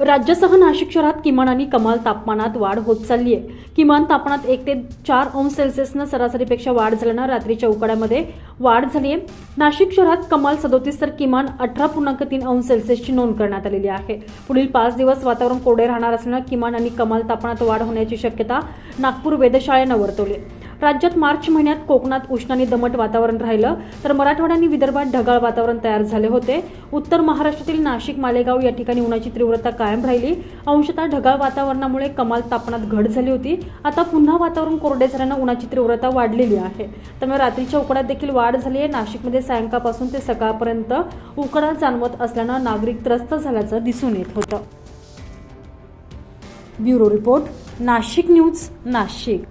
राज्यासह नाशिक शहरात किमान आणि कमाल तापमानात वाढ होत चालली आहे किमान तापमानात एक ते चार अंश सेल्सिअसनं सरासरीपेक्षा वाढ झाल्यानं रात्रीच्या उकाड्यामध्ये वाढ झाली आहे नाशिक शहरात कमाल सदोतीस तर किमान अठरा पूर्णांक तीन अंश सेल्सिअसची नोंद करण्यात आलेली आहे. पुढील पाच दिवस वातावरण कोरडे राहणार असल्यानं किमान आणि कमाल तापमानात वाढ होण्याची शक्यता नागपूर वेधशाळेनं वर्तवली आहे राज्यात मार्च महिन्यात कोकणात उष्ण आणि दमट वातावरण राहिलं तर मराठवाडा आणि विदर्भात ढगाळ वातावरण तयार झाले होते. उत्तर महाराष्ट्रातील नाशिक मालेगाव या ठिकाणी उन्हाची तीव्रता कायम राहिली. अंशतः ढगाळ वातावरणामुळे कमाल तापमानात घट झाली होती. आता पुन्हा वातावरण कोरडे झाल्यानं उन्हाची तीव्रता वाढलेली आहे. त्यामुळे रात्रीच्या उकड्यात देखील वाढ झाली आहे. नाशिकमध्ये सायंकाळपासून ते सकाळपर्यंत उकडा जाणवत असल्यानं नागरिक त्रस्त झाल्याचं दिसून येत होतं. Bureau report Nashik news Nashik.